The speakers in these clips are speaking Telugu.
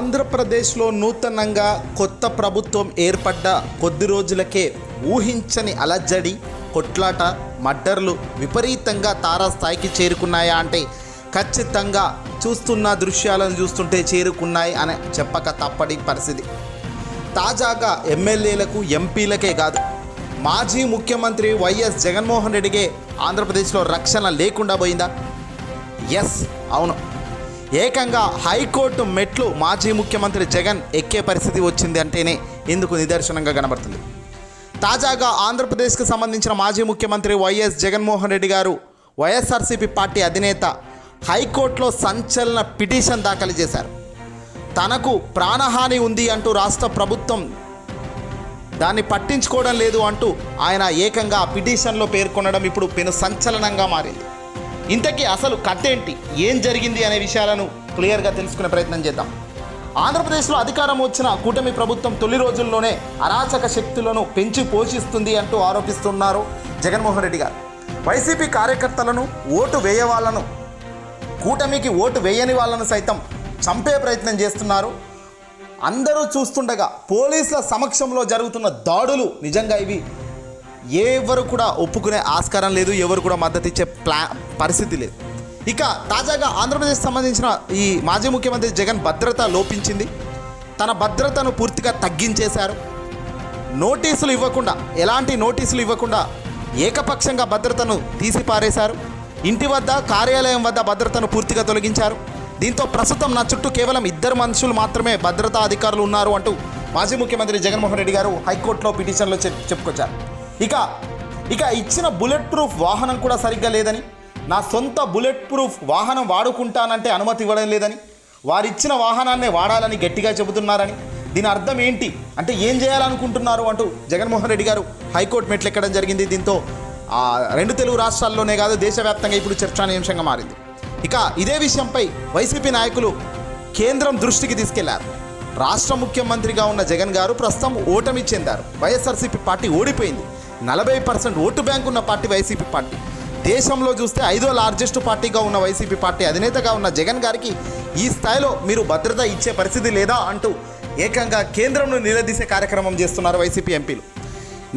ఆంధ్రప్రదేశ్లో నూతనంగా కొత్త ప్రభుత్వం ఏర్పడ్డ కొద్ది రోజులకే ఊహించని అలజడి కొట్లాట మడ్డర్లు విపరీతంగా తారాస్థాయికి చేరుకున్నాయా అంటే ఖచ్చితంగా చూస్తున్న దృశ్యాలను చూస్తుంటే చేరుకున్నాయి అని చెప్పక తప్పని పరిస్థితి. తాజాగా ఎమ్మెల్యేలకు ఎంపీలకే కాదు మాజీ ముఖ్యమంత్రి వైఎస్ జగన్మోహన్ రెడ్డికే ఆంధ్రప్రదేశ్లో రక్షణ లేకుండా పోయిందా? ఎస్ అవును. ఏకంగా హైకోర్టు మెట్లు మాజీ ముఖ్యమంత్రి జగన్ ఎక్కే పరిస్థితి వచ్చింది అంటేనే ఇందుకు నిదర్శనంగా కనబడుతుంది. తాజాగా ఆంధ్రప్రదేశ్కి సంబంధించిన మాజీ ముఖ్యమంత్రి వైఎస్ జగన్మోహన్ రెడ్డి గారు వైఎస్ఆర్సీపీ పార్టీ అధినేత హైకోర్టులో సంచలన పిటిషన్ దాఖలు చేశారు. తనకు ప్రాణహాని ఉంది అంటూ రాష్ట్ర ప్రభుత్వం దాన్ని పట్టించుకోవడం లేదు అంటూ ఆయన ఏకంగా పిటిషన్లో పేర్కొనడం ఇప్పుడు పెను సంచలనంగా మారింది. ఇంతకీ అసలు కథేంటి ఏం జరిగింది అనే విషయాలను క్లియర్గా తెలుసుకునే ప్రయత్నం చేద్దాం. ఆంధ్రప్రదేశ్లో అధికారం వచ్చిన కూటమి ప్రభుత్వం తొలి రోజుల్లోనే అరాచక శక్తులను పెంచి పోషిస్తుంది అంటూ ఆరోపిస్తున్నారు జగన్మోహన్ రెడ్డి గారు. వైసీపీ కార్యకర్తలను ఓటు వేయవాళ్ళను కూటమికి ఓటు వేయని వాళ్ళను సైతం చంపే ప్రయత్నం చేస్తున్నారు. అందరూ చూస్తుండగా పోలీసుల సమక్షంలో జరుగుతున్న దాడులు నిజంగా ఇవి ఎవరు కూడా ఒప్పుకునే ఆస్కారం లేదు ఎవరు కూడా మద్దతు ఇచ్చే ప్లా పరిస్థితి లేదు. ఇక తాజాగా ఆంధ్రప్రదేశ్ సంబంధించిన ఈ మాజీ ముఖ్యమంత్రి జగన్ భద్రత లోపించింది. తన భద్రతను పూర్తిగా తగ్గించేశారు. నోటీసులు ఇవ్వకుండా ఎలాంటి నోటీసులు ఇవ్వకుండా ఏకపక్షంగా భద్రతను తీసిపారేశారు. ఇంటి వద్ద కార్యాలయం వద్ద భద్రతను పూర్తిగా తొలగించారు. దీంతో ప్రస్తుతం నా చుట్టూ కేవలం ఇద్దరు మనుషులు మాత్రమే భద్రతా అధికారులు ఉన్నారు అంటూ మాజీ ముఖ్యమంత్రి జగన్మోహన్ రెడ్డి గారు హైకోర్టులో పిటిషన్లో చెప్ చెప్పుకొచ్చారు. ఇక ఇక ఇచ్చిన బుల్లెట్ ప్రూఫ్ వాహనం కూడా సరిగ్గా లేదని నా సొంత బుల్లెట్ ప్రూఫ్ వాహనం వాడుకుంటానంటే అనుమతి ఇవ్వడం లేదని వారిచ్చిన వాహనాన్నే వాడాలని గట్టిగా చెబుతున్నారని దీని అర్థం ఏంటి? అంటే ఏం చేయాలనుకుంటున్నారు అంటూ జగన్మోహన్ రెడ్డి గారు హైకోర్టు మెట్లెక్కడం జరిగింది. దీంతో ఆ, రెండు తెలుగు రాష్ట్రాల్లోనే కాదు దేశవ్యాప్తంగా ఇప్పుడు చర్చానీయాంశంగా మారింది. ఇక ఇదే విషయంపై వైసీపీ నాయకులు కేంద్రం దృష్టికి తీసుకెళ్ళారు. రాష్ట్ర ముఖ్యమంత్రిగా ఉన్న జగన్ గారు ప్రస్తుతం ఓటమి చెందారు. వైఎస్ఆర్సీపీ పార్టీ ఓడిపోయింది. నలభై పర్సెంట్ ఓటు బ్యాంక్ ఉన్న పార్టీ వైసీపీ పార్టీ. దేశంలో చూస్తే ఐదో లార్జెస్ట్ పార్టీగా ఉన్న వైసీపీ పార్టీ అధినేతగా ఉన్న జగన్ గారికి ఈ స్థాయిలో మీరు భద్రత ఇచ్చే పరిస్థితి లేదా అంటూ ఏకంగా కేంద్రంను నిలదీసే కార్యక్రమం చేస్తున్నారు వైసీపీ ఎంపీలు.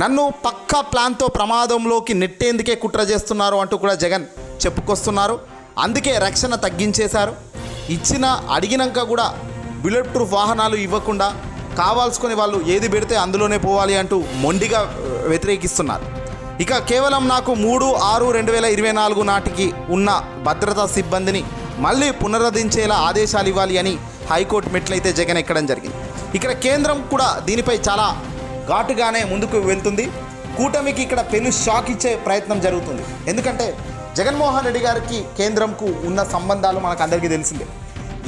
నన్ను పక్కా ప్లాన్తో ప్రమాదంలోకి నెట్టేందుకే కుట్ర చేస్తున్నారు అంటూ కూడా జగన్ చెప్పుకొస్తున్నారు. అందుకే రక్షణ తగ్గించేశారు. ఇచ్చిన అడిగినాక కూడా బుల్లెట్ ప్రూఫ్ వాహనాలు ఇవ్వకుండా కావాల్సుకుని వాళ్ళు ఏది పెడితే అందులోనే పోవాలి అంటూ మొండిగా వ్యతిరేకిస్తున్నారు. ఇక కేవలం నాకు మూడు ఆరు రెండు వేల ఇరవై నాలుగు నాటికి ఉన్న భద్రతా సిబ్బందిని మళ్ళీ పునరుద్ధరించేలా ఆదేశాలు ఇవ్వాలి అని హైకోర్టు మెట్లయితే జగన్ ఎక్కడం జరిగింది. ఇక్కడ కేంద్రం కూడా దీనిపై చాలా ఘాటుగానే ముందుకు వెళ్తుంది. కూటమికి ఇక్కడ పెను షాక్ ఇచ్చే ప్రయత్నం జరుగుతుంది. ఎందుకంటే జగన్మోహన్ రెడ్డి గారికి కేంద్రంకు ఉన్న సంబంధాలు మనకు అందరికీ తెలిసిందే.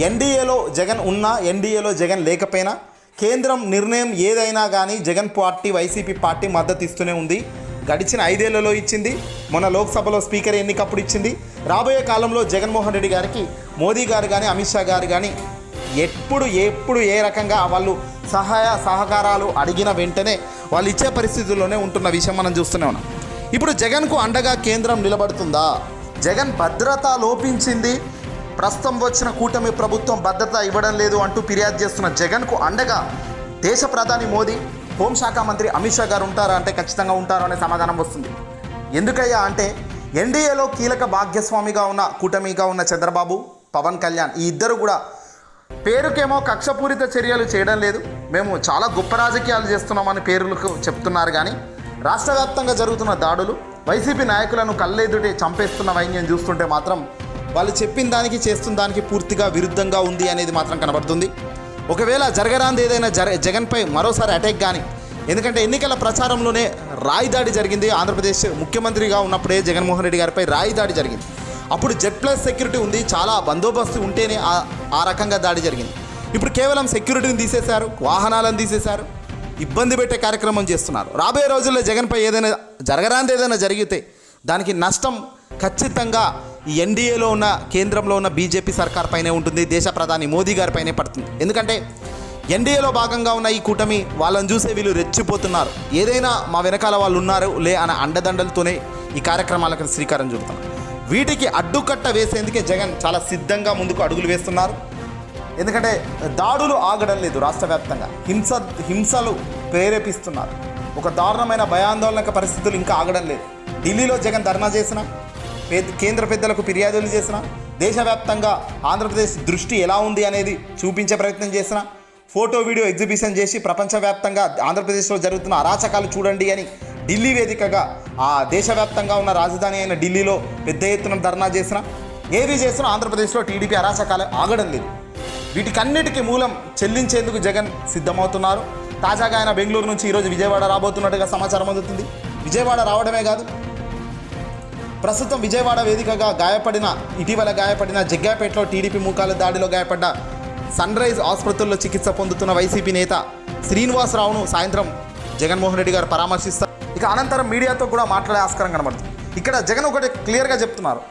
ఎన్డీఏలో జగన్ ఉన్నా ఎన్డీఏలో జగన్ లేకపోయినా కేంద్రం నిర్ణయం ఏదైనా కానీ జగన్ పార్టీ వైసీపీ పార్టీ మద్దతు ఇస్తూనే ఉంది. గడిచిన ఐదేళ్ళలో ఇచ్చింది మొన్న లోక్సభలో స్పీకర్ ఎన్నికప్పుడు ఇచ్చింది. రాబోయే కాలంలో జగన్మోహన్ రెడ్డి గారికి మోదీ గారు కానీ అమిత్ షా గారు కానీ ఎప్పుడు ఎప్పుడు ఏ రకంగా వాళ్ళు సహాయ సహకారాలు అడిగిన వెంటనే వాళ్ళు ఇచ్చే పరిస్థితుల్లోనే ఉంటున్న విషయం మనం చూస్తూనే ఉన్నాం. ఇప్పుడు జగన్కు అండగా కేంద్రం నిలబడుతుందా? జగన్ భద్రత లోపించింది. ప్రస్తుతం వచ్చిన కూటమి ప్రభుత్వం భద్రత ఇవ్వడం లేదు అంటూ ఫిర్యాదు చేస్తున్న జగన్కు అండగా దేశ ప్రధాని మోదీ హోంశాఖ మంత్రి అమిత్ షా గారు ఉంటారా అంటే ఖచ్చితంగా ఉంటారు అనే సమాధానం వస్తుంది. ఎందుకయ్యా అంటే ఎన్డీఏలో కీలక భాగ్యస్వామిగా ఉన్న కూటమిగా ఉన్న చంద్రబాబు పవన్ కళ్యాణ్ ఈ ఇద్దరు కూడా పేరుకేమో కక్షపూరిత చర్యలు చేయడం లేదు. మేము చాలా గొప్ప రాజకీయాలు చేస్తున్నామని పేర్లకు చెప్తున్నారు కానీ రాష్ట్ర వ్యాప్తంగా జరుగుతున్న దాడులు వైసీపీ నాయకులను కళ్ళెదుటి చంపేస్తున్న వైన్యం చూస్తుంటే మాత్రం వాళ్ళు చెప్పిన దానికి చేస్తున్న దానికి పూర్తిగా విరుద్ధంగా ఉంది అనేది మాత్రం కనబడుతుంది. ఒకవేళ జరగరాంది ఏదైనా జర జగన్పై మరోసారి అటాక్ కానీ ఎందుకంటే ఎన్నికల ప్రచారంలోనే రాయి దాడి జరిగింది. ఆంధ్రప్రదేశ్ ముఖ్యమంత్రిగా ఉన్నప్పుడే జగన్మోహన్ రెడ్డి గారిపై రాయి దాడి జరిగింది. అప్పుడు జెడ్ ప్లస్ సెక్యూరిటీ ఉంది చాలా బందోబస్తు ఉంటేనే ఆ ఆ రకంగా దాడి జరిగింది. ఇప్పుడు కేవలం సెక్యూరిటీని తీసేశారు వాహనాలను తీసేశారు ఇబ్బంది పెట్టే కార్యక్రమం చేస్తున్నారు. రాబోయే రోజుల్లో జగన్పై ఏదైనా జరగరాంది ఏదైనా జరిగితే దానికి నష్టం ఖచ్చితంగా ఎన్డీఏలో ఉన్న కేంద్రంలో ఉన్న బీజేపీ సర్కార్ పైనే ఉంటుంది దేశ ప్రధాని మోదీ గారి పైనే పడుతుంది. ఎందుకంటే ఎన్డీఏలో భాగంగా ఉన్న ఈ కూటమి వాళ్ళని చూసే వీళ్ళు రెచ్చిపోతున్నారు. ఏదైనా మా వెనకాల వాళ్ళు ఉన్నారు లే అనే అండదండలతోనే ఈ కార్యక్రమాలకు శ్రీకారం చుడుతున్నారు వీటికి అడ్డుకట్ట వేసేందుకే జగన్ చాలా సిద్ధంగా ముందుకు అడుగులు వేస్తున్నారు. ఎందుకంటే దాడులు ఆగడం లేదు రాష్ట్ర వ్యాప్తంగా. హింస హింసలు ప్రేరేపిస్తున్నారు. ఒక దారుణమైన భయాందోళనక పరిస్థితులు ఇంకా ఆగడం లేదు. ఢిల్లీలో జగన్ ధర్నా చేసిన కేంద్ర పెద్దలకు ఫిర్యాదులు చేసిన దేశవ్యాప్తంగా ఆంధ్రప్రదేశ్ దృష్టి ఎలా ఉంది అనేది చూపించే ప్రయత్నం చేసిన ఫోటో వీడియో ఎగ్జిబిషన్ చేసి ప్రపంచవ్యాప్తంగా ఆంధ్రప్రదేశ్లో జరుగుతున్న అరాచకాలు చూడండి అని ఢిల్లీ వేదికగా ఆ దేశవ్యాప్తంగా ఉన్న రాజధాని అయిన ఢిల్లీలో పెద్ద ఎత్తున ధర్నా చేసిన ఏది చేసినా ఆంధ్రప్రదేశ్లో టీడీపీ అరాచకాలు ఆగడం లేదు. వీటికన్నిటికీ మూలం చెల్లించేందుకు జగన్ సిద్ధమవుతున్నారు. తాజాగా ఆయన బెంగళూరు నుంచి ఈరోజు విజయవాడ రాబోతున్నట్టుగా సమాచారం అందుతుంది. విజయవాడ రావడమే కాదు ప్రస్తుతం విజయవాడ వేదికగా గాయపడిన ఇటీవల గాయపడిన జగ్గాపేటలో టీడీపీ మూకాల దాడిలో గాయపడ్డ సన్ రైజ్ ఆసుపత్రుల్లో చికిత్స పొందుతున్న వైసీపీ నేత శ్రీనివాసరావును సాయంత్రం జగన్మోహన్ రెడ్డి గారు పరామర్శిస్తారు. ఇక అనంతరం మీడియాతో కూడా మాట్లాడే ఆస్కారం కనబడుతుంది. ఇక్కడ జగన్ ఒకటి క్లియర్గా చెప్తున్నారు.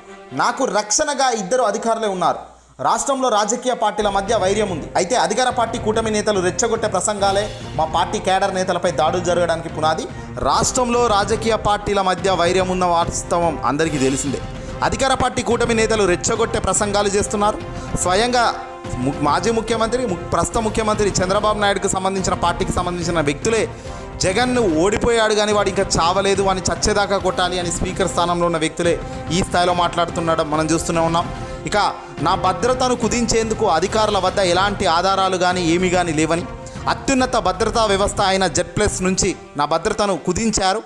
నాకు రక్షణగా ఇద్దరు అధికారులే ఉన్నారు. రాష్ట్రంలో రాజకీయ పార్టీల మధ్య వైర్యం ఉంది. అయితే అధికార పార్టీ కూటమి నేతలు రెచ్చగొట్టే ప్రసంగాలే మా పార్టీ కేడర్ నేతలపై దాడులు జరగడానికి పునాది. రాష్ట్రంలో రాజకీయ పార్టీల మధ్య వైర్యం ఉన్న వాస్తవం అందరికీ తెలిసిందే. అధికార పార్టీ కూటమి నేతలు రెచ్చగొట్టే ప్రసంగాలు చేస్తున్నారు. స్వయంగా ము- మాజీ ముఖ్యమంత్రి ము- ప్రస్తుత ముఖ్యమంత్రి చంద్రబాబు నాయుడుకు సంబంధించిన పార్టీకి సంబంధించిన వ్యక్తులే జగన్ను ఓడిపోయాడు కానీ వాడు ఇంకా చావలేదు అని చచ్చేదాకా కొట్టాలి అని స్పీకర్ స్థానంలో ఉన్న వ్యక్తులే ఈ స్థాయిలో మాట్లాడుతుండడం మనం చూస్తూనే ఉన్నాం. ఇక నా భద్రతను కుదించేందుకు అధికారుల వద్ద ఎలాంటి ఆధారాలు కానీ ఏమీ కానీ లేవని అత్యున్నత భద్రతా వ్యవస్థ అయిన జెడ్ ప్లస్ నుంచి నా భద్రతను కుదించారు.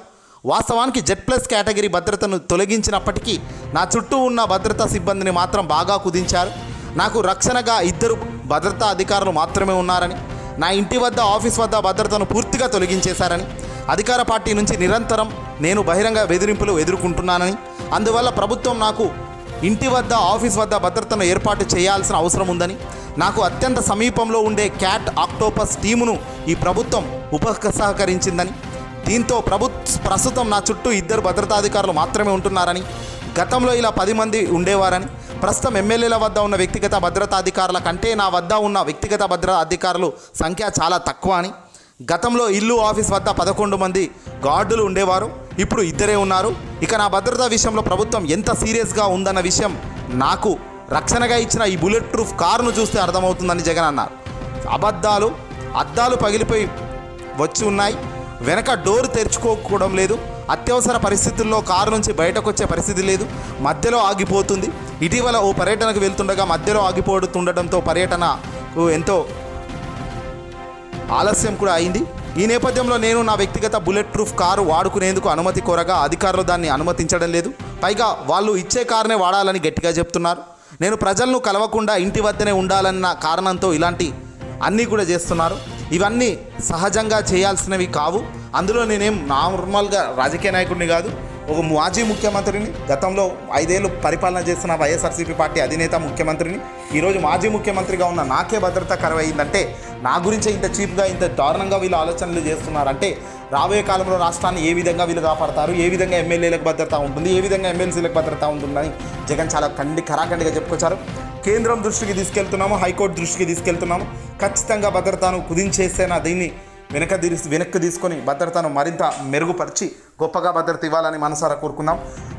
వాస్తవానికి జెడ్ ప్లస్ కేటగిరీ భద్రతను తొలగించినప్పటికీ నా చుట్టూ ఉన్న భద్రతా సిబ్బందిని మాత్రం బాగా కుదించారు. నాకు రక్షణగా ఇద్దరు భద్రతా అధికారులు మాత్రమే ఉన్నారని నా ఇంటి వద్ద ఆఫీస్ వద్ద భద్రతను పూర్తిగా తొలగించేశారని అధికార పార్టీ నుంచి నిరంతరం నేను బహిరంగ బెదిరింపులు ఎదుర్కొంటున్నానని అందువల్ల ప్రభుత్వం నాకు ఇంటి వద్ద ఆఫీస్ వద్ద భద్రతను ఏర్పాటు చేయాల్సిన అవసరం ఉందని నాకు అత్యంత సమీపంలో ఉండే క్యాట్ ఆక్టోపస్ టీమును ఈ ప్రభుత్వం ఉపసహకరించిందని దీంతో ప్రభు ప్రస్తుతం నా చుట్టూ ఇద్దరు భద్రతాధికారులు మాత్రమే ఉంటున్నారని గతంలో ఇలా పది మంది ఉండేవారని ప్రస్తుతం ఎమ్మెల్యేల వద్ద ఉన్న వ్యక్తిగత భద్రతాధికారుల కంటే నా వద్ద ఉన్న వ్యక్తిగత భద్రతా అధికారులు సంఖ్య చాలా తక్కువ అని గతంలో ఇల్లు ఆఫీస్ వద్ద పదకొండు మంది గార్డులు ఉండేవారు. ఇప్పుడు ఇద్దరే ఉన్నారు. ఇక నా భద్రతా విషయంలో ప్రభుత్వం ఎంత సీరియస్గా ఉందన్న విషయం నాకు రక్షణగా ఇచ్చిన ఈ బుల్లెట్ ప్రూఫ్ కారును చూస్తే అర్థమవుతుందని జగన్ అన్నారు. అబద్ధాలు అద్దాలు పగిలిపోయి వచ్చి ఉన్నాయి. వెనక డోర్ తెరుచుకోకపోవడం లేదు. అత్యవసర పరిస్థితుల్లో కారు నుంచి బయటకు వచ్చే పరిస్థితి లేదు. మధ్యలో ఆగిపోతుంది. ఇటీవల ఓ పర్యటనకు వెళ్తుండగా మధ్యలో ఆగిపోతుండటంతో పర్యటనకు ఎంతో ఆలస్యం కూడా అయింది. ఈ నేపథ్యంలో నేను నా వ్యక్తిగత బుల్లెట్ ప్రూఫ్ కారు వాడుకునేందుకు అనుమతి కోరగా అధికారులు దాన్ని అనుమతించడం లేదు. పైగా వాళ్ళు ఇచ్చే కారునే వాడాలని గట్టిగా చెప్తున్నారు. నేను ప్రజలను కలవకుండా ఇంటి వద్దనే ఉండాలన్న కారణంతో ఇలాంటి అన్నీ కూడా చేస్తున్నారు. ఇవన్నీ సహజంగా చేయాల్సినవి కావు. అందులో నేనేం నార్మల్గా రాజకీయ నాయకుడిని కాదు ఒక మాజీ ముఖ్యమంత్రిని గతంలో ఐదేళ్ళు పరిపాలన చేస్తున్న వైఎస్ఆర్సీపీ పార్టీ అధినేత ముఖ్యమంత్రిని ఈరోజు మాజీ ముఖ్యమంత్రిగా ఉన్న నాకే భద్రత కరువైందంటే నా గురించే ఇంత చీప్గా ఇంత దారుణంగా వీళ్ళు ఆలోచనలు చేస్తున్నారంటే రాబోయే కాలంలో రాష్ట్రాన్ని ఏ విధంగా వీళ్ళు కాపాడతారు ఏ విధంగా ఎమ్మెల్యేలకు భద్రత ఉంటుంది ఏ విధంగా ఎమ్మెల్సీలకు భద్రత ఉంటుందని జగన్ చాలా కండి ఖరాఖండిగా చెప్పుకొచ్చారు. కేంద్రం దృష్టికి తీసుకెళ్తున్నాము హైకోర్టు దృష్టికి తీసుకెళ్తున్నాము. ఖచ్చితంగా భద్రతను కుదించేసేనా దీన్ని వెనక తీసి వెనక్కి తీసుకొని భద్రతను మరింత మెరుగుపరిచి గొప్పగా భద్రత ఇవ్వాలని మనసారా కోరుకుందాం.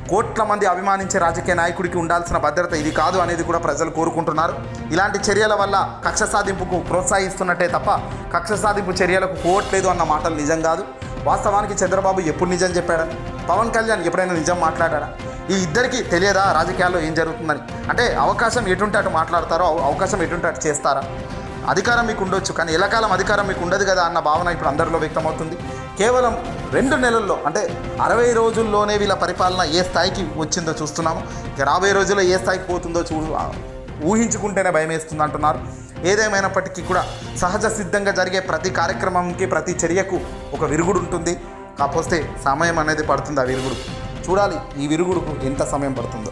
కోట్ల మంది అభిమానించే రాజకీయ నాయకుడికి ఉండాల్సిన భద్రత ఇది కాదు అనేది కూడా ప్రజలు కోరుకుంటున్నారు. ఇలాంటి చర్యల వల్ల కక్ష సాధింపుకు ప్రోత్సహిస్తున్నట్టే తప్ప కక్ష సాధింపు చర్యలకు పోవట్లేదు అన్న మాటలు నిజం కాదు. వాస్తవానికి చంద్రబాబు ఎప్పుడు నిజం చెప్పాడని పవన్ కళ్యాణ్ ఎప్పుడైనా నిజం మాట్లాడాడా? ఈ ఇద్దరికి తెలియదా రాజకీయాల్లో ఏం జరుగుతుందని? అంటే అవకాశం ఎటుంటే అటు మాట్లాడతారో అవకాశం ఎటుంటే అటు చేస్తారా? అధికారం మీకు ఉండొచ్చు కానీ ఎల్లకాలం అధికారం మీకు ఉండదు కదా అన్న భావన ఇప్పుడు అందరిలో వ్యక్తమవుతుంది. కేవలం రెండు నెలల్లో అంటే అరవై రోజుల్లోనే వీళ్ళ పరిపాలన ఏ స్థాయికి వచ్చిందో చూస్తున్నాము. ఇక రాబోయే రోజుల్లో ఏ స్థాయికి పోతుందో చూ ఊహించుకుంటేనే భయం వేస్తుంది అంటున్నారు ఏదేమైనప్పటికీ కూడా సహజ సిద్ధంగా జరిగే ప్రతి కార్యక్రమంకి ప్రతి చర్యకు ఒక విరుగుడు ఉంటుంది. కాకపోతే సమయం అనేది పడుతుంది ఆ విరుగుడు. చూడాలి ఈ విరుగుడుకు ఎంత సమయం పడుతుందో.